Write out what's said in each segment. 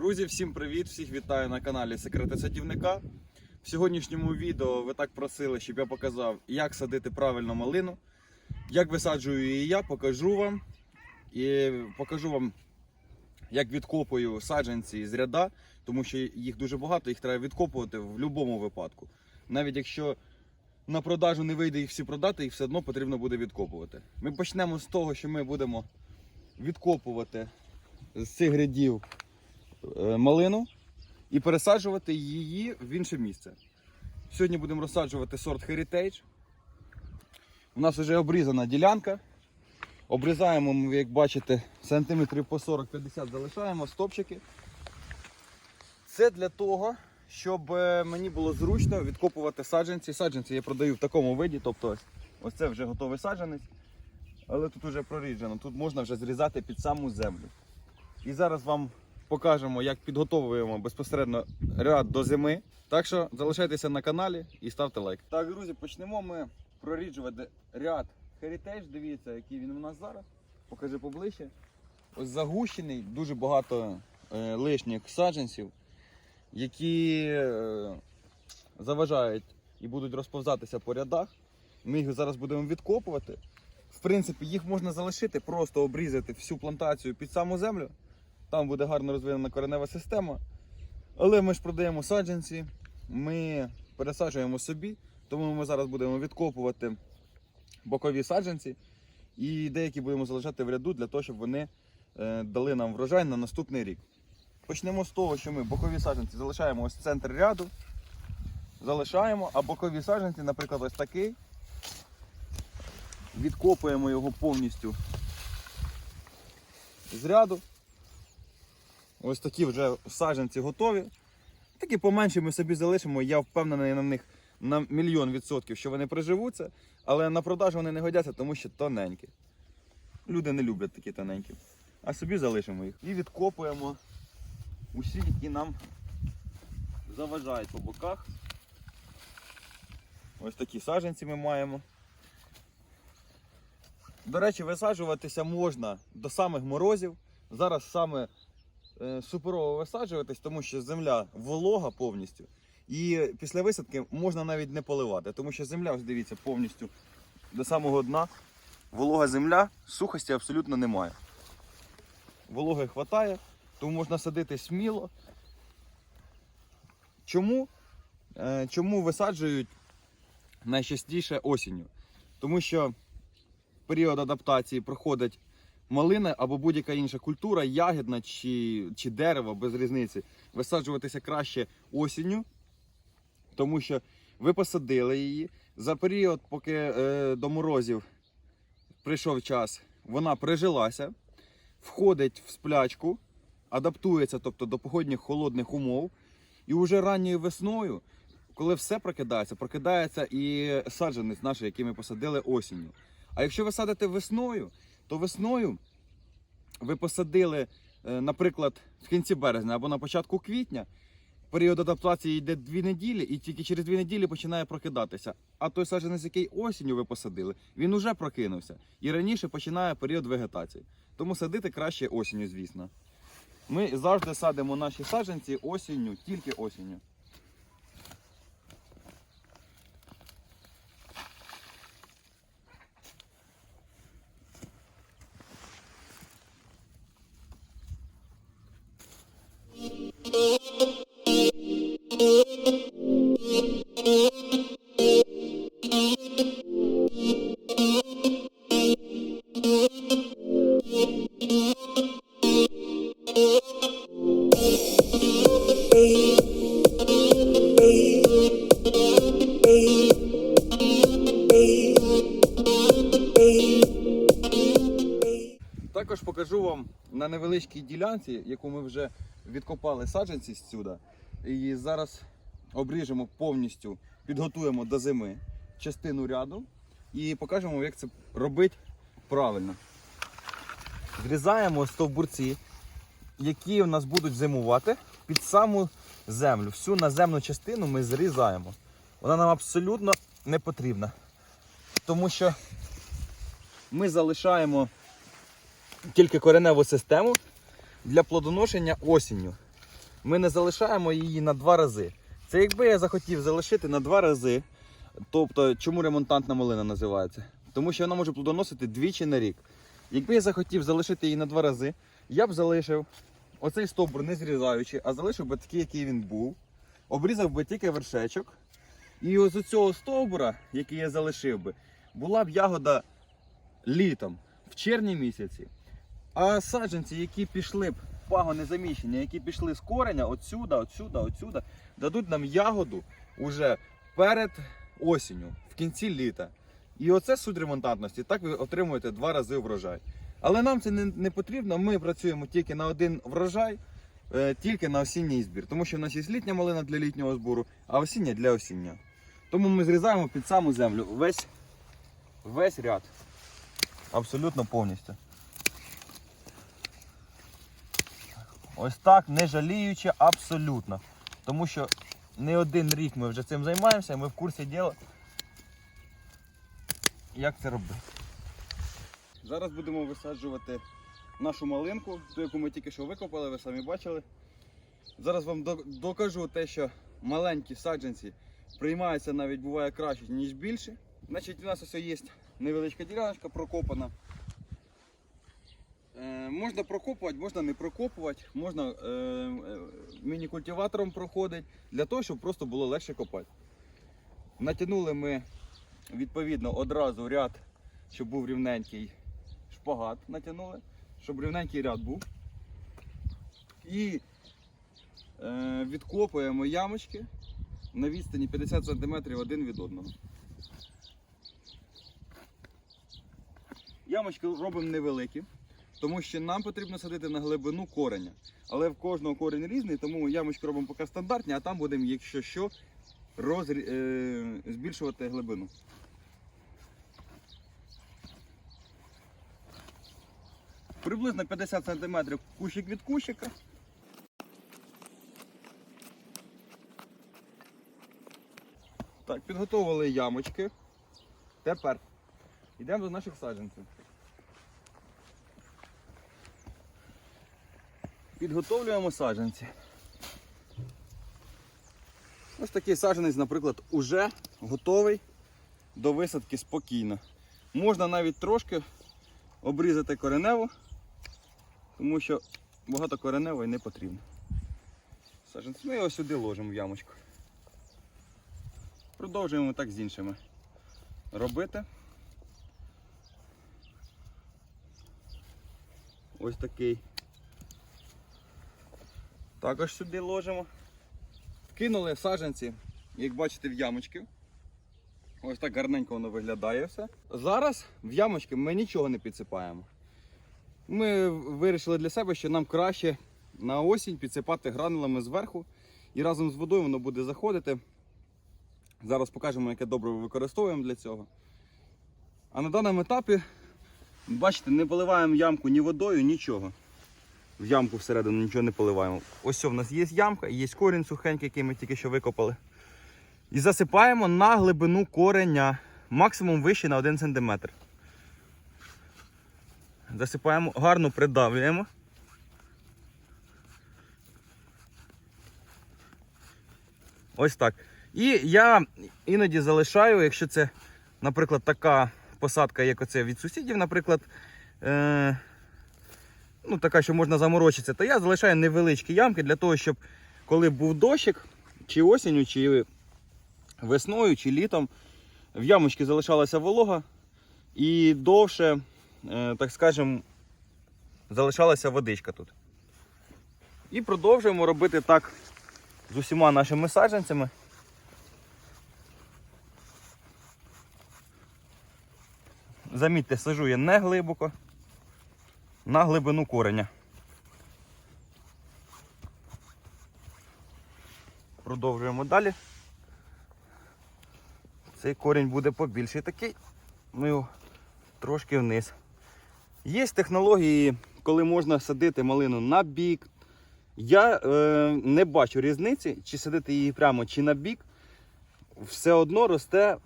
Друзі, всім привіт! Всіх вітаю на каналі Секрети садівника. В сьогоднішньому відео ви так просили, щоб я показав, як садити правильно малину. Як висаджую її я, покажу вам. І покажу вам, як відкопую саджанці з ряда, тому що їх дуже багато, їх треба відкопувати в будь-якому випадку. Навіть якщо на продажу не вийде їх всі продати, їх все одно потрібно буде відкопувати. Ми почнемо з того, що ми будемо відкопувати з цих рядів малину і пересаджувати її в інше місце. Сьогодні будемо розсаджувати сорт Heritage. У нас вже обрізана ділянка. Обрізаємо як бачите, сантиметрів по 40-50 залишаємо стопчики. Це для того, щоб е, мені було зручно відкопувати саджанці. Саджанці я продаю в такому виді, тобто ось, ось це вже готовий саджанець. Але тут вже проріджено, тут можна вже зрізати під саму землю. І зараз вам покажемо, як підготовуємо безпосередньо ряд до зими. Так що залишайтеся на каналі і ставте лайк. Так, друзі, почнемо ми проріджувати ряд Heritage. Дивіться, який він у нас зараз. Покажи поближче. Ось загущений, дуже багато е, лишніх саджанців, які е, заважають і будуть розповзатися по рядах. Ми їх зараз будемо відкопувати. В принципі, їх можна залишити, просто обрізати всю плантацію під саму землю. Там буде гарно розвинена коренева система. Але ми ж продаємо саджанці, ми пересаджуємо собі, тому ми зараз будемо відкопувати бокові саджанці і деякі будемо залишати в ряду для того, щоб вони е, дали нам врожай на наступний рік. Почнемо з того, що ми бокові саджанці залишаємо ось в центр ряду. Залишаємо, а бокові саджанці, наприклад, ось такий. Відкопуємо його повністю з ряду. Ось такі вже саджанці готові. Такі поменші ми собі залишимо. Я впевнений на них на мільйон відсотків, що вони приживуться, але на продажу вони не годяться, тому що тоненькі. Люди не люблять такі тоненькі. А собі залишимо їх. І відкопуємо усі, які нам заважають по боках. Ось такі саджанці ми маємо. До речі, висаджуватися можна до самих морозів. Зараз саме суперово висаджуватись, тому що земля волога повністю. І після висадки можна навіть не поливати, тому що земля, ось дивіться, повністю до самого дна. Волога земля, сухості абсолютно немає. Вологи вистачає, тому можна садити сміло. Чому? Е, Чому висаджують найчастіше осінню? Тому що період адаптації проходить малина або будь-яка інша культура, ягідна чи, чи дерево, без різниці, висаджуватися краще осінню, тому що ви посадили її. За період, поки е, до морозів прийшов час, вона прижилася, входить в сплячку, адаптується тобто, до погодних холодних умов. І вже ранньою весною, коли все прокидається, прокидається і саджанець наш, який ми посадили осінню. А якщо ви садите весною, то весною ви посадили, е, наприклад, в кінці березня або на початку квітня. Період адаптації йде дві неділі, і тільки через дві неділі починає прокидатися. А той саджанець, який осінню ви посадили, він уже прокинувся. І раніше починає період вегетації. Тому садити краще осінню, звісно. Ми завжди садимо наші саджанці осінню, тільки осінню. Також покажу вам на невеличкій ділянці, яку ми вже відкопали саджанці сюди. І зараз обріжемо повністю, підготуємо до зими частину ряду і покажемо, як це робити правильно. Зрізаємо стовбурці, які у нас будуть зимувати під саму землю. Всю наземну частину ми зрізаємо. Вона нам абсолютно не потрібна. Тому що ми залишаємо тільки кореневу систему для плодоношення осінню. ми не залишаємо її на два рази. Це якби я захотів залишити на два рази. Тобто, чому ремонтантна малина називається? Тому що вона може плодоносити двічі на рік. Якби я захотів залишити її на два рази, я б залишив оцей стовбур не зрізаючи, а залишив би такий, який він був. Обрізав би тільки вершечок. І ось у цього стовбура, який я залишив би, була б ягода літом, в червні місяці. А саджанці, які пішли б пагони заміщення, які пішли з кореня, отсюда, отсюда, отсюда, дадуть нам ягоду уже перед осінню, в кінці літа. І оце суть ремонтантності. Так ви отримуєте два рази врожай. Але нам це не, не потрібно. Ми працюємо тільки на один врожай, е, тільки на осінній збір. Тому що в нас є літня малина для літнього збору, а осіння для осіннього. Тому ми зрізаємо під саму землю весь, весь ряд. Абсолютно повністю. Ось так, не жаліючи абсолютно. Тому що не один рік ми вже цим займаємося, ми в курсі діла, як це робити. Зараз будемо висаджувати нашу малинку, ту, яку ми тільки що викопали, ви самі бачили. Зараз вам докажу те, що маленькі саджанці приймаються навіть буває краще, ніж більші. Значить, у нас ось є невеличка діляночка прокопана. Е, можна прокопувати, можна не прокопувати, можна е, е, міні-культиватором проходить для того, щоб просто було легше копати. Натягнули ми відповідно одразу ряд, щоб був рівненький шпагат натягнули, щоб рівненький ряд був. І е, відкопуємо ямочки на відстані 50 см один від одного. Ямочки робимо невеликі, тому що нам потрібно садити на глибину кореня. Але в кожного корінь різний, тому ямочки робимо поки стандартні, а там будемо, якщо що, розрі... е... збільшувати глибину. Приблизно 50 см кущик від кущика. Так, підготовили ямочки. Тепер йдемо до наших саджанців. Підготовлюємо саджанці. Ось такий саджанець, наприклад, уже готовий до висадки спокійно. Можна навіть трошки обрізати кореневу, тому що багато кореневої не потрібно. Саджанці ми його сюди ложимо в ямочку. Продовжуємо так з іншими робити. Ось такий. Також сюди ложимо. Кинули саджанці, як бачите, в ямочки. Ось так гарненько воно виглядає все. Зараз в ямочки ми нічого не підсипаємо. Ми вирішили для себе, що нам краще на осінь підсипати гранулами зверху і разом з водою воно буде заходити. Зараз покажемо, яке добриво використовуємо для цього. А на даному етапі, бачите, не поливаємо ямку ні водою, нічого. В ямку всередину нічого не поливаємо. Ось в нас є ямка, є корінь сухенький, який ми тільки що викопали. І засипаємо на глибину кореня, максимум вище на 1 см. Засипаємо, гарно придавлюємо. Ось так. І я іноді залишаю, якщо це, наприклад, така посадка, як оце від сусідів, наприклад, е- ну, така, що можна заморочитися, то я залишаю невеличкі ямки для того, щоб коли був дощик, чи осінню, чи весною, чи літом, в ямочці залишалася волога і довше, е, так скажемо, залишалася водичка тут. І продовжуємо робити так з усіма нашими саджанцями. Замітьте, сажу я не глибоко, на глибину кореня. Продовжуємо далі. Цей корінь буде побільший такий. Ми його трошки вниз. Є технології, коли можна садити малину на бік. Я е, не бачу різниці, чи садити її прямо, чи на бік. Все одно росте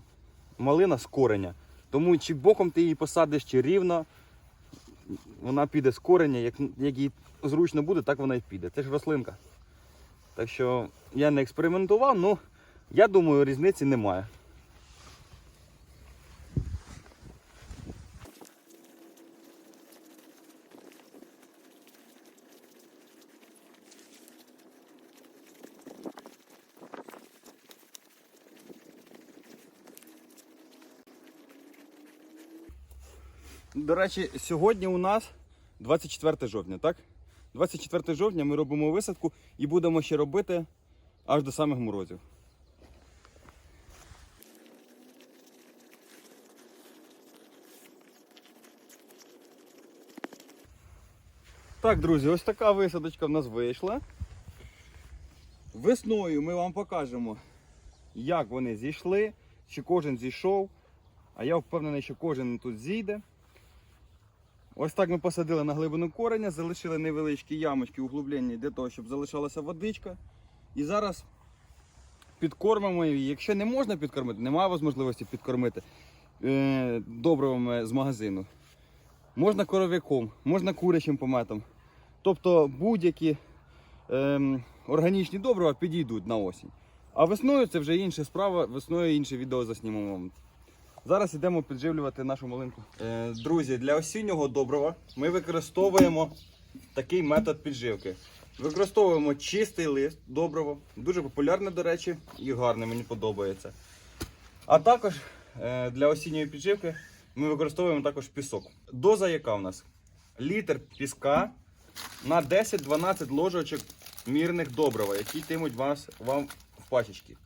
малина з кореня. Тому чи боком ти її посадиш, чи рівно, вона піде з кореня, як, як їй зручно буде, так вона і піде. Це ж рослинка. Так що я не експериментував, але я думаю, різниці немає. До речі, сьогодні у нас 24 жовтня, так? 24 жовтня ми робимо висадку і будемо ще робити аж до самих морозів. Так, друзі, ось така висадочка в нас вийшла. Весною ми вам покажемо, як вони зійшли, чи кожен зійшов. А я впевнений, що кожен тут зійде. Ось так ми посадили на глибину кореня, залишили невеличкі ямочки углублення для того, щоб залишалася водичка. І зараз підкормимо її. Якщо не можна підкормити, немає можливості підкормити е, добривами з магазину. Можна коров'яком, можна курячим пометом. Тобто будь-які ем, органічні добрива підійдуть на осінь. А весною це вже інша справа, весною інше відео заснімемо вам. Зараз йдемо підживлювати нашу малинку. Е, друзі, для осіннього добрива ми використовуємо такий метод підживки. Використовуємо чистий лист добрива, дуже популярне, до речі, і гарне, мені подобається. А також е, для осінньої підживки ми використовуємо також пісок. Доза яка в нас? Літр піска на 10-12 ложечок мірних добрива, які йтимуть вас, вам в пачечки.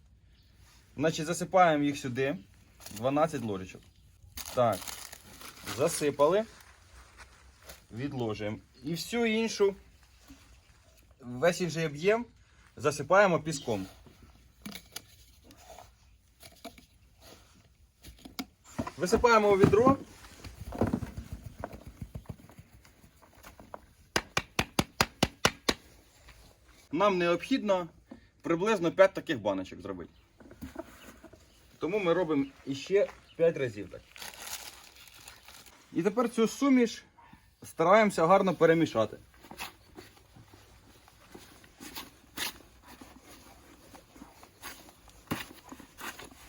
Значить, засипаємо їх сюди. 12 ложечок. Так, засипали, відложуємо. І всю іншу, весь інший об'єм засипаємо піском. Висипаємо у відро. Нам необхідно приблизно 5 таких баночок зробити. Тому ми робимо іще 5 разів так. І тепер цю суміш стараємося гарно перемішати.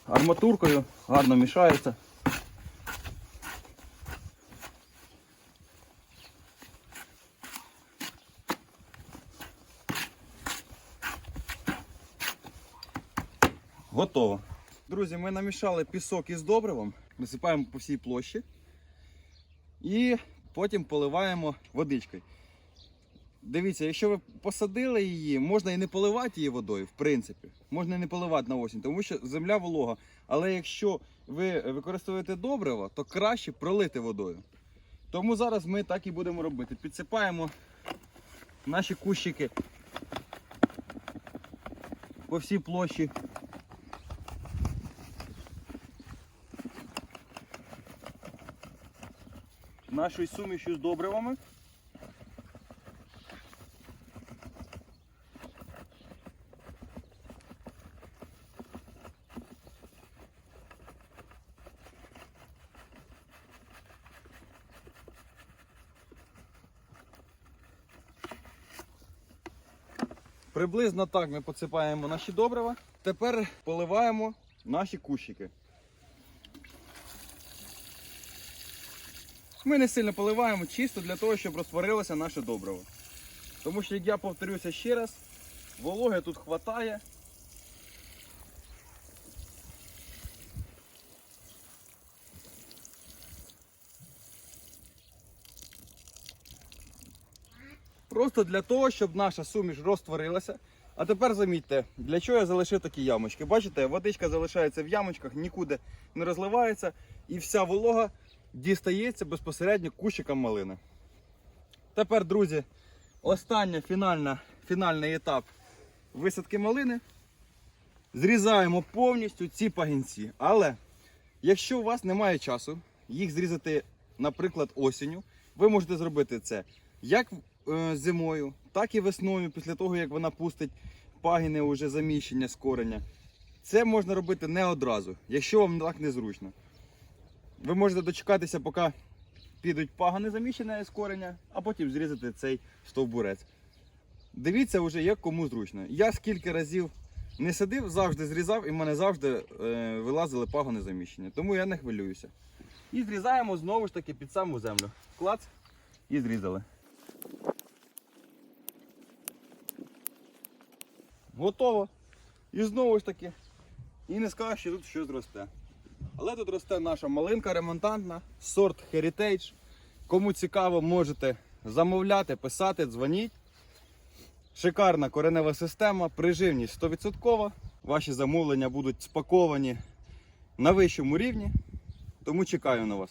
Арматуркою гарно мішається. Готово. Друзі, ми намішали пісок із добривом, висипаємо по всій площі і потім поливаємо водичкою. Дивіться, якщо ви посадили її, можна і не поливати її водою, в принципі. Можна і не поливати на осінь, тому що земля волога. Але якщо ви використовуєте добриво, то краще пролити водою. Тому зараз ми так і будемо робити. Підсипаємо наші кущики по всій площі. Нашою сумішю з добривами. Приблизно так ми посипаємо наші добрива. Тепер поливаємо наші кущики. Ми не сильно поливаємо чисто для того, щоб розтворилося наше добриво. Тому що, як я повторюся ще раз, вологи тут хватає. Просто для того, щоб наша суміш розтворилася. А тепер замітьте, для чого я залишив такі ямочки. Бачите, водичка залишається в ямочках, нікуди не розливається і вся волога дістається безпосередньо кущикам малини. Тепер, друзі, остання фінальна, фінальний етап висадки малини. Зрізаємо повністю ці пагінці. Але якщо у вас немає часу їх зрізати, наприклад, осінню, ви можете зробити це як е, зимою, так і весною, після того, як вона пустить пагіни уже заміщення з кореня. Це можна робити не одразу, якщо вам так незручно. Ви можете дочекатися, поки підуть пагани заміщення з кореня, а потім зрізати цей стовбурець. Дивіться вже, як кому зручно. Я скільки разів не садив, завжди зрізав, і в мене завжди е, вилазили пагони заміщення. Тому я не хвилююся. І зрізаємо знову ж таки під саму землю. Клац і зрізали. Готово. І знову ж таки. І не скажеш, що тут щось росте. Але тут росте наша малинка ремонтантна, сорт Heritage. Кому цікаво, можете замовляти, писати, дзвоніть. Шикарна коренева система, приживність 100%. Ваші замовлення будуть спаковані на вищому рівні. Тому чекаю на вас.